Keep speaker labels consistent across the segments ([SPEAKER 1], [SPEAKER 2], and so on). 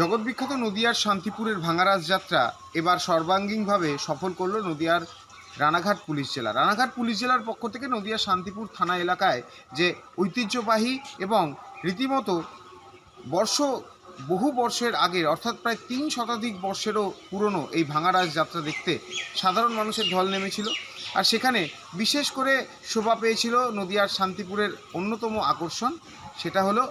[SPEAKER 1] জগৎবিখ্যাত নদিয়ার শান্তিপুরের ভাঙারাজ যাত্রা এবার সর্বাঙ্গীনভাবে সফল করল নদিয়ার রানাঘাট পুলিশ জেলা। রানাঘাট পুলিশ জেলার পক্ষ থেকে নদিয়ার শান্তিপুর থানা এলাকায় যে ঐতিহ্যবাহী এবং রীতিমতো বর্ষ, বহু বর্ষের আগের, অর্থাৎ প্রায় তিন শতাধিক বর্ষেরও পুরনো এই ভাঙারাজ যাত্রা দেখতে সাধারণ মানুষের ঢল নেমেছিল। আর সেখানে বিশেষ করে শোভা পেয়েছিল নদিয়ার শান্তিপুরের অন্যতম আকর্ষণ, সেটা হলো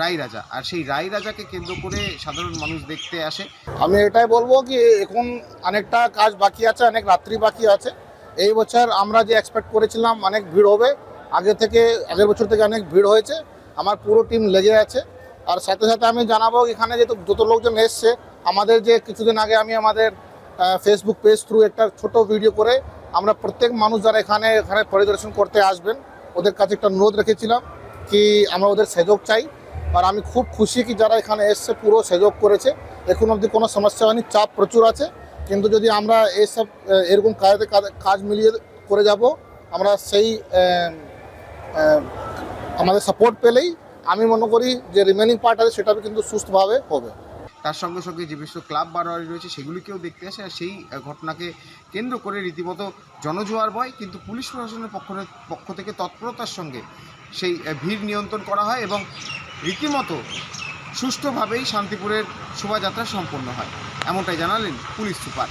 [SPEAKER 1] রাই রাজা। আর সেই রাই রাজাকে কেন্দ্র করে সাধারণ মানুষ দেখতে আসে।
[SPEAKER 2] আমি এটাই বলব কি, এখন অনেকটা কাজ বাকি আছে, অনেক রাত্রি বাকি আছে। এই বছর আমরা যে এক্সপেক্ট করেছিলাম অনেক ভিড় হবে, আগে থেকে, আগের বছর থেকে অনেক ভিড় হয়েছে, আমার পুরো টিম লেগে আছে। আর সাথে সাথে আমি জানাব এখানে যেহেতু যত লোকজন এসছে, আমাদের যে কিছুদিন আগে আমি আমাদের ফেসবুক পেজ থ্রু একটা ছোট ভিডিও করে আমরা প্রত্যেক মানুষ যারা এখানে এখানে পরিদর্শন করতে আসবেন, ওদের কাছে একটা অনুরোধ রেখেছিলাম কি আমরা ওদের সহযোগ চাই। আর আমি খুব খুশি কি যারা এখানে এসছে পুরো সহযোগ করেছে। এখন অবধি কোনো সমস্যা হয়নি, চাপ প্রচুর আছে। কিন্তু যদি আমরা এসব এরকম কাজে কাজ- মিলিয়ে করে যাব, আমরা সেই আমাদের সাপোর্ট পেলেই আমি মনে করি যে রিমেনিং পার্ট আছে, সেটা কিন্তু সুস্থভাবে হবে।
[SPEAKER 1] তার সঙ্গে সঙ্গে যে বিশ্ব ক্লাব বারোয়ারি রয়েছে, সেগুলিকেও দেখতে আসে, আর সেই ঘটনাকে কেন্দ্র করে রীতিমতো জনজোয়ার বয়, কিন্তু পুলিশ প্রশাসনের পক্ষ পক্ষ থেকে তৎপরতার সঙ্গে সেই ভিড় নিয়ন্ত্রণ করা হয় এবং রীতিমতো সুষ্ঠুভাবেই শান্তিপুরের শোভাযাত্রা সম্পন্ন হয়। এমনটাই জানালেন পুলিশ সুপার।